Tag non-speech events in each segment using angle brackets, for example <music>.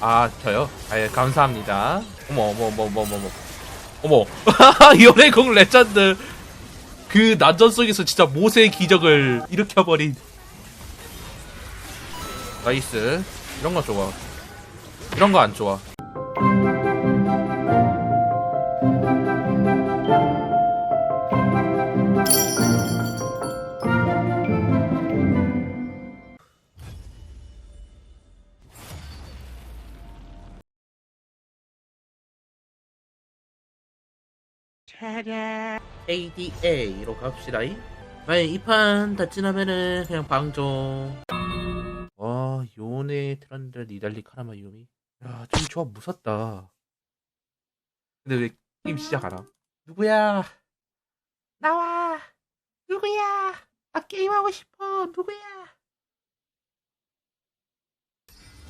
아 저요? 아예 감사합니다. 어머 어머 어머 어머 어머 어머. <laughs> 연애공 레전드 그 난전 속에서 진짜 모세의 기적을 일으켜버린 나이스 이런 거 좋아 이런 거 안 좋아 차량 ADA로 갑시다. 만약 이판 다 지나면은 그냥 방종. 와, 요네 트란들 니달리 카라마 유미. 야, 좀 조합 무섭다. 근데 왜 게임 시작 하나? 누구야? 나와! 누구야? 나 게임하고 싶어! 누구야?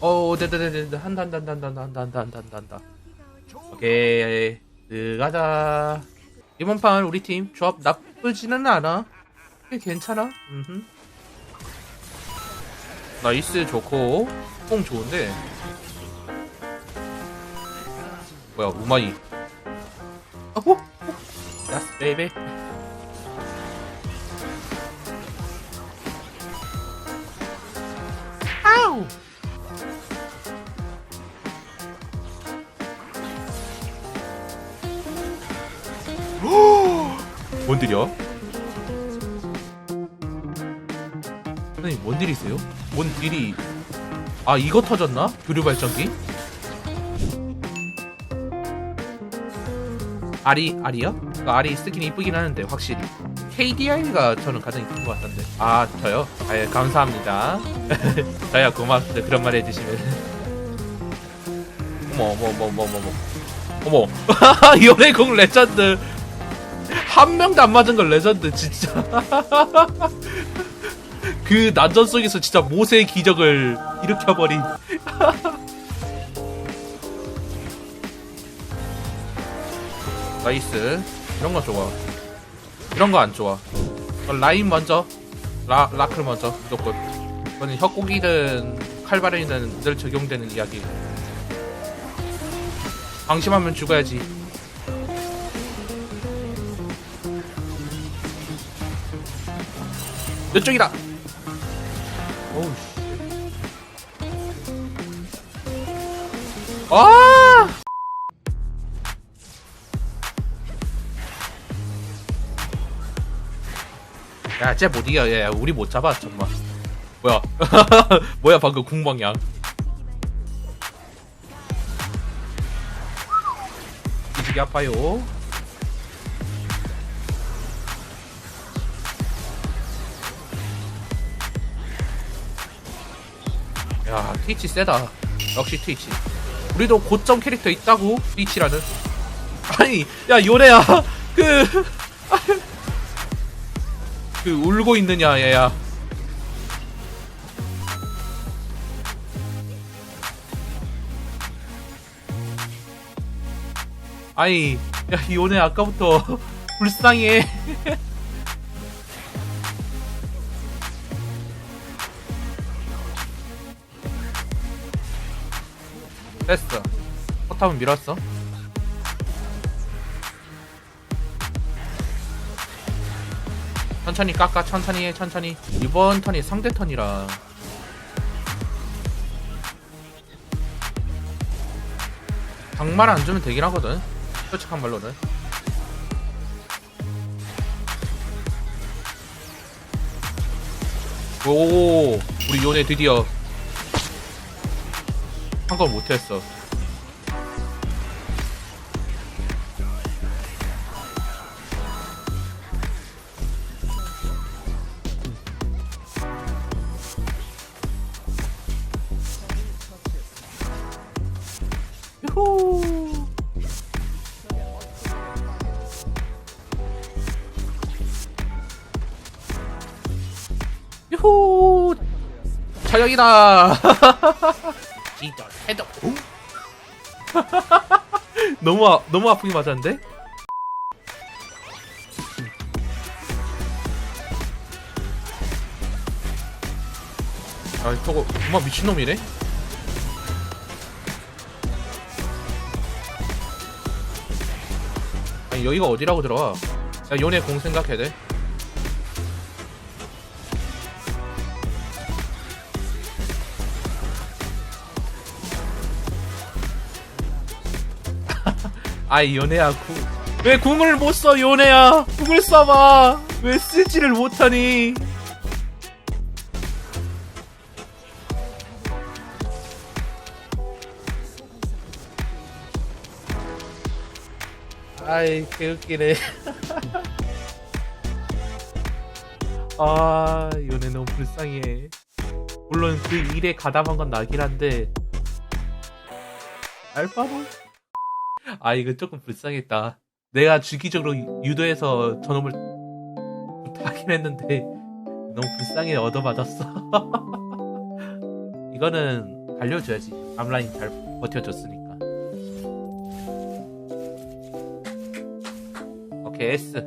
어, 네네네네. 한다, 한다, 한다, 한다, 한다, 한다, 한다, 한다, 한다. 오케이. 들어가자. 이번 판 우리 팀 조합 나쁘지는 않아. 꽤 괜찮아. 음흠. 나이스 좋고 뽕 좋은데. 뭐야 우마이. 아호. 야스 베이베. 아우. 뭔 딜이야? 선생님 뭔 딜이세요? 뭔 딜이 아 이거 터졌나? 교류 발전기? 아리 아리요? 그 아리 스킨 이쁘긴 하는데 확실히 KDI가 저는 가장 이쁜 것 같던데 아 저요? 아예 감사합니다 <laughs> 저야 고맙습니다 그런 말 해주시면 어머 어머 어머 어머 어머 어머 <laughs> 연애공 레전드 한 명도 안 맞은 건 레전드 진짜. <laughs> 그 난전 속에서 진짜 모세의 기적을 일으켜버린. <laughs> 나이스. 이런 거 좋아. 이런 거 안 좋아. 어, 라인 먼저. 라, 라클 먼저 무조건. 이거는 협곡이든 칼바른이든 늘 적용되는 이야기. 방심하면 죽어야지 이쪽이다. 오우 씨. 아! 야, 쟤못 이겨. 야, 야, 우리 못 잡아, 정말. 뭐야? <laughs> 뭐야, 방금 궁방향. 이지기 아파요. 야 트위치 세다. 역시 트위치. 우리도 고점 캐릭터 있다고? 트위치라는. 아니 야 요래야. <laughs> 그, <laughs> 그 울고 있느냐 얘야. 아니 야 요네 아까부터 <laughs> 불쌍해 됐어. 포탑은 밀었어. 천천히 깎아, 천천히 해, 천천히. 이번 턴이 상대 턴이라. 장말 안 주면 되긴 하거든. 솔직한 말로는. 오, 우리 요네 드디어 한건 못했어. 유후. 유후. 저녁이다. <laughs> 기절 헤더 오? <laughs> 너무 아, 너무 아프게 맞았는데? 아 저거 정말 미친 놈이래. 아니 여기가 어디라고 들어와 야 연애 공 생각해야 돼 아이 요네야 궁. 왜 궁을 못써 요네야? 궁을 써봐. 왜 쓰지를 못하니? 아이 개웃기네. <laughs> 아 요네 너무 불쌍해. 물론 그 일에 가담한 건 나긴 한데. 알바로 아 이거 조금 불쌍했다. 내가 주기적으로 유- 유도해서 저놈을 부탁하긴 했는데 너무 불쌍해 얻어맞았어. <laughs> 이거는 갈려줘야지. 앞라인 잘 버텨줬으니까. 오케이 S.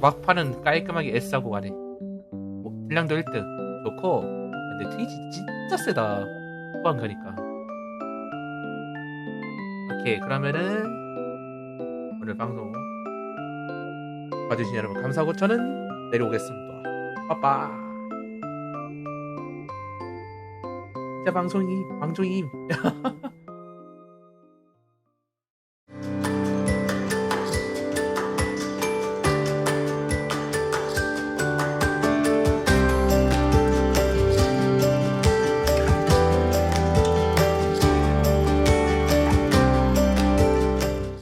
막판은 깔끔하게 S하고 가네. 뭐, 분량도 1등. 좋고. 근데 트위치 진짜 세다. 후반 가니까 오케이 그러면은 오늘 방송 봐주신 여러분 감사하고 저는 내려오겠습니다. 빠빠. 진짜 방송이 방송임 <laughs>